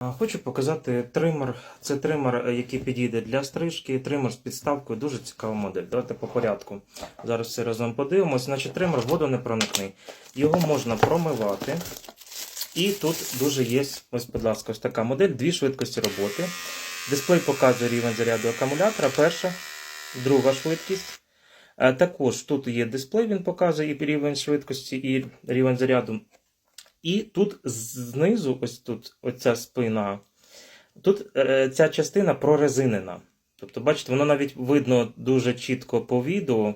Хочу показати тример. Це тример, е, який підійде для стрижки. Тример з підставкою. Дуже цікава модель. Давайте по порядку. Зараз все разом подивимось. Значить, тример водонепроникний. Його можна промивати. І тут дуже є, ось, будь ласка, ось така модель, дві швидкості роботи. Дисплей показує рівень заряду акумулятора. Перша, друга швидкість. Е, Також тут є дисплей, він показує і рівень швидкості, і рівень заряду. І тут знизу, ось тут, оця спина, тут е, ця частина прорезинена. Тобто, бачите, воно навіть видно дуже чітко по відео.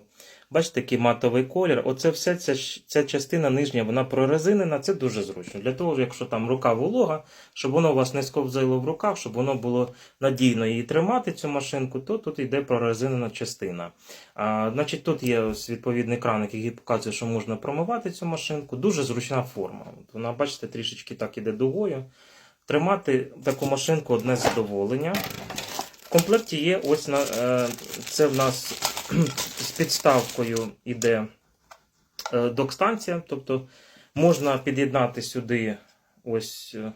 Бачите, такий матовий колір. Оце вся ця, ця частина нижня, вона прорезинена, це дуже зручно. Для того, якщо там рука волога, щоб воно у вас не сковзило в руках, щоб воно було надійно її тримати, цю машинку, то тут йде прорезинена частина. А, значить, тут є ось відповідний краник, який показує, що можна промивати цю машинку. Дуже зручна форма. Вона, бачите, трішечки так іде дугою. Тримати таку машинку одне задоволення. Комплекті є ось на е, це в нас з підставкою іде е, док-станція, тобто можна під'єднати сюди ось. е,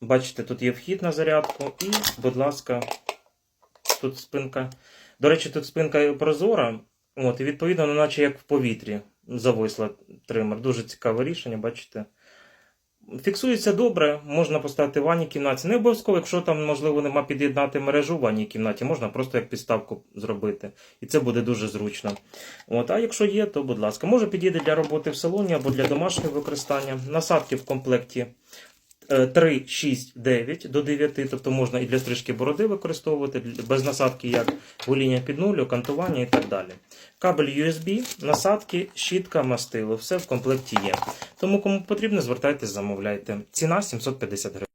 Бачите, тут є вхід на зарядку, і, будь ласка, тут спинка. До речі, тут спинка прозора, от, і відповідно, вона наче як в повітрі зависла тример. Дуже цікаве рішення, бачите. Фіксується добре, можна поставити в ванній кімнаті. Не обов'язково, якщо там, можливо, нема під'єднати мережу в ванній кімнаті, можна просто як підставку зробити. І це буде дуже зручно. От, а якщо є, то будь ласка, може підійде для роботи в салоні або для домашнього використання. Насадки в комплекті 3, 6, 9 до 9, тобто можна і для стрижки бороди використовувати, без насадки як гоління під нулю, кантування і так далі. Кабель USB, насадки, щітка, мастило, все в комплекті є. Тому кому потрібно, звертайтесь, замовляйте. Ціна 750 гривень.